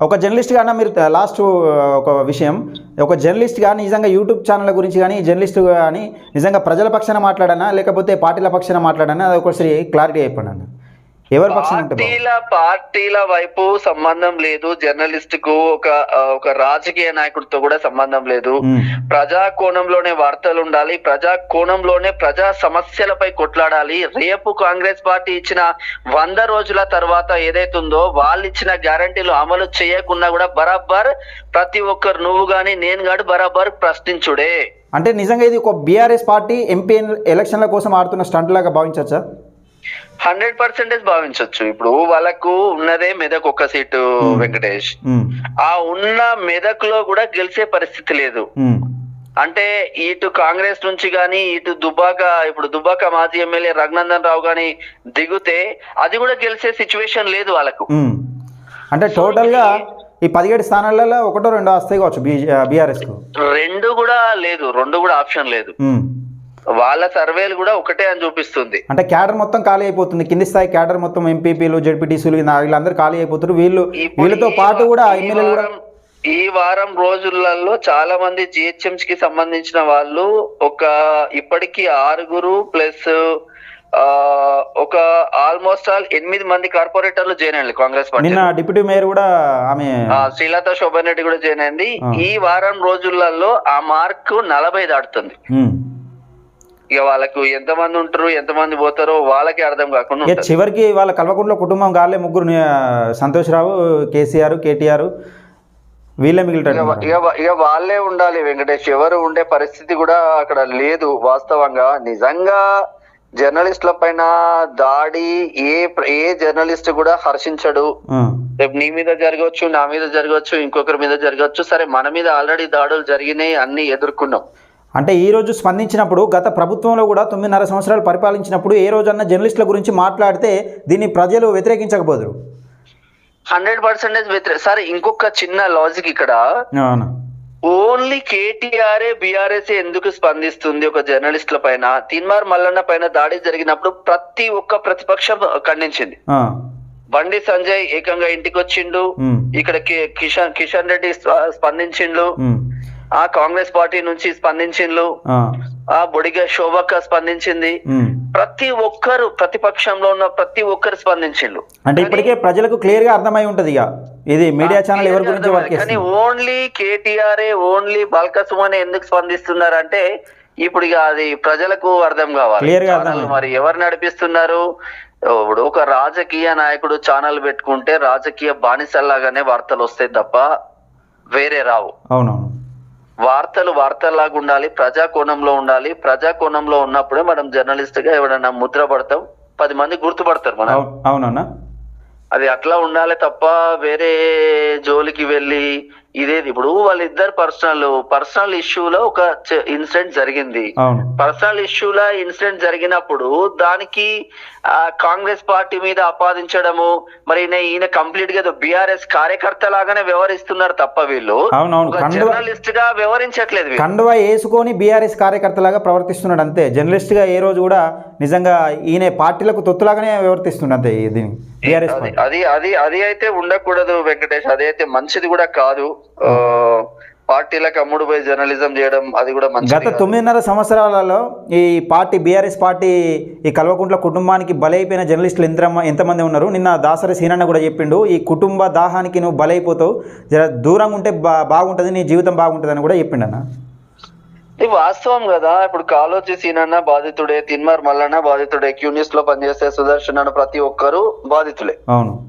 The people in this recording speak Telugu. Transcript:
ఒక జర్నలిస్ట్గా అన్న మీరు లాస్ట్ ఒక విషయం. ఒక జర్నలిస్ట్ కానీ నిజంగా యూట్యూబ్ ఛానల్ గురించి కానీ జర్నలిస్ట్ కానీ నిజంగా ప్రజల పక్షాన మాట్లాడనా లేకపోతే పార్టీల పక్షాన మాట్లాడనా అది ఒకసారి క్లారిటీ అయిపోయినా ఎవరి? పార్టీల పార్టీల వైపు సంబంధం లేదు. జర్నలిస్ట్కు ఒక ఒక రాజకీయ నాయకుడితో కూడా సంబంధం లేదు. ప్రజా కోణంలోనే వార్తలు ఉండాలి. ప్రజా కోణంలోనే ప్రజా సమస్యలపై కొట్లాడాలి. రేపు కాంగ్రెస్ పార్టీ ఇచ్చిన వంద రోజుల తర్వాత ఏదైతుందో వాళ్ళు ఇచ్చిన గ్యారంటీలు అమలు చేయకున్నా కూడా బరాబర్ ప్రతి ఒక్కరు నువ్వు గాని నేను గాని బరాబర్ ప్రశ్నించుడే. అంటే నిజంగా ఇది ఒక బీఆర్ఎస్ పార్టీ ఎంపీ ఎలక్షన్ల కోసం ఆడుతున్న స్టంట్ లాగా భావించవచ్చా? హండ్రెడ్ పర్సెంటేజ్ భావించవచ్చు ఇప్పుడు వాళ్ళకు ఉన్నదే మెదక్ ఒక్క సీటు వెంకటేష్. ఆ ఉన్న మెదక్లో కూడా గెలిచే పరిస్థితి లేదు. అంటే ఇటు కాంగ్రెస్ నుంచి గాని ఇటు దుబ్బాక ఇప్పుడు దుబ్బాక మాజీ ఎమ్మెల్యే రఘునందన్ రావు గాని దిగుతే అది కూడా గెలిచే సిచ్యువేషన్ లేదు వాళ్ళకు. అంటే టోటల్గా ఈ పదిహేడు స్థానాలలో ఒకటో రెండో వస్తాయి కావచ్చు బీ బీఆర్ఎస్కు. రెండు కూడా లేదు రెండు కూడా ఆప్షన్ లేదు. వాళ్ళ సర్వేలు కూడా ఒకటే అని చూపిస్తుంది. అంటే క్యాడర్ మొత్తం ఖాళీ అయిపోతుంది. కింది స్థాయి క్యాడర్ మొత్తం ఎంపీపీలు జడ్పీటీసీలు వీళ్ళందరూ ఖాళీ అయిపోతారు వీళ్ళు వీళ్ళతో పాటు కూడా ఈ ఎమ్మెల్యేలు కూడా వారం- ఈ వారం రోజులలో చాలా మంది జిహెచ్ఎంసీ కి సంబంధించిన వాళ్ళు ఒక ఇప్పటికి ఆరుగురు ప్లస్ ఆ ఒక ఆల్మోస్ట్ ఆల్ ఎనిమిది మంది కార్పొరేటర్లు జాయిన్ అయ్యారు కాంగ్రెస్ పార్టీ నిన్న డిప్యూటీ మేయర్ కూడా ఆమె శ్రీలత శోభన్ రెడ్డి కూడా జాయిన్ అయింది. ఈ వారం రోజులలో ఆ మార్క్ నలభై దాటుతుంది. ఇక వాళ్ళకు ఎంతమంది ఉంటారు ఎంతమంది పోతారో వాళ్ళకి అర్థం కాకుండా. చివరికి వాళ్ళ కల్వకుంట్ల కుటుంబం గాలే ముగ్గురు ని- సంతోష్ రావు కేసీఆర్ కేటీఆర్ వీళ్ళే మిగిలిటారు ఇక వాళ్ళే ఉండాలి వెంకటేష్. ఎవరు ఉండే పరిస్థితి కూడా అక్కడ లేదు వాస్తవంగా. నిజంగా జర్నలిస్టుల పైన దాడి ఏ ఏ జర్నలిస్ట్ కూడా హర్షించడు. రేపు నీ మీద జరగవచ్చు నా మీద జరగవచ్చు ఇంకొకరి మీద జరగవచ్చు. సరే మన మీద ఆల్రెడీ దాడులు జరిగినాయి అన్ని ఎదుర్కొన్నాం. అంటే ఈ రోజు స్పందించినప్పుడు గత ప్రభుత్వంలో కూడా తొమ్మిదిన్నర సంవత్సరాలు పరిపాలించినప్పుడు ఏ రోజన్నా జర్నలిస్టుల గురించి మాట్లాడితే దీన్ని ప్రజలు వ్యతిరేకించకపోదురు. హండ్రెడ్ పర్సెంటేజ్ వ్యతిరేక సరే ఇంకొక చిన్న లాజిక్ ఇక్కడ. ఓన్లీ కేటీఆర్ఏ బీఆర్ఎస్ ఎందుకు స్పందిస్తుంది ఒక జర్నలిస్టుల పైన? తిన్మార్ మల్లన్న పైన దాడి జరిగినప్పుడు ప్రతి ఒక్క ప్రతిపక్షం ఖండించింది. బండి సంజయ్ ఏకంగా ఇంటికి వచ్చిండు ఇక్కడ కిషన్ కిషన్ రెడ్డి స్ప- స్పందించిండు. ఆ కాంగ్రెస్ పార్టీ నుంచి స్పందించిండు ఆ, బొడిగ శోభక్క స్పందించింది. ప్రతి ఒక్కరు ప్రతిపక్షంలో ఉన్న ప్రతి ఒక్కరు స్పందించిండు అంటే ఇప్పటికే ప్రజలకు క్లియర్గా అర్థమై ఉంటది ఇక. ఇది మీడియా ఛానల్ ఎవరి గురించి కానీ ఓన్లీ కేటీఆర్ ఓన్లీ బల్కసుమని ఎందుకు స్పందిస్తున్నారంటే ఇప్పుడు ఇక అది ప్రజలకు అర్థం కావాలి. మరి ఎవరు నడిపిస్తున్నారు? ఇప్పుడు ఒక రాజకీయ నాయకుడు ఛానల్ పెట్టుకుంటే రాజకీయ బానిసల్లాగానే వార్తలు వస్తాయి తప్ప వేరే రావు. అవునవును. వార్తలు వార్తల్లాగా ఉండాలి ప్రజా కోణంలో ఉండాలి. ప్రజా కోణంలో ఉన్నప్పుడే మనం జర్నలిస్ట్గా ఎవడన్నా ముద్ర పడతాం పది మంది గుర్తుపడతారు మనం అవు- అవునన్నా? అది అట్లా ఉండాలి తప్ప వేరే జోలికి వెళ్ళి ఇదేది? ఇప్పుడు వాళ్ళిద్దరు పర్సనల్ పర్సనల్ ఇష్యూలో ఒక ఇన్సిడెంట్ జరిగింది. పర్సనల్ ఇష్యూల ఇన్సిడెంట్ జరిగినప్పుడు దానికి కాంగ్రెస్ పార్టీ మీద ఆపాదించడము మరి ఈయన- కంప్లీట్గా బీఆర్ఎస్ కార్యకర్త లాగానే వ్యవహరిస్తున్నారు తప్ప వీళ్ళు. జర్నలిస్ట్గా వ్యవహరించట్లేదు. కండువా వేసుకొని బీఆర్ఎస్ కార్యకర్తలాగా ప్రవర్తిస్తున్నాడు అంతే. జర్నలిస్ట్గా ఏ రోజు కూడా నిజంగా ఈయన పార్టీలకు తొత్తులాగానే ప్రవర్తిస్తుండు అంతే ఇది బీఆర్ఎస్ అది అది అది అది అయితే ఉండకూడదు వెంకటేష్. అది అయితే మంచిది కూడా కాదు. పార్టీలకు అమ్ముడు పోయి జర్నలిజం చేయడం అది కూడా మంచిది గత. తొమ్మిదిన్నర సంవత్సరాలలో ఈ పార్టీ బీఆర్ఎస్ పార్టీ ఈ కల్వకుంట్ల కుటుంబానికి బలైపోయిన జర్నలిస్టులు ఎంత ఎంతమంది ఉన్నారు? నిన్న దాసరి సీనన్న కూడా చెప్పిండు ఈ కుటుంబ దాహానికి నువ్వు బలైపోతావు జర దూరంగా ఉంటే బా బాగుంటుంది నీ జీవితం బాగుంటుంది అని కూడా చెప్పిండు అన్న ఇది వాస్తవం కదా. ఇప్పుడు కాలోచి సీనన్న బాధితుడే తిన్మార్ మల్లన్న బాధితుడే క్యూనిస్లో పనిచేసే సుదర్శన్ అన్న ప్రతి ఒక్కరు బాధితులే. అవును.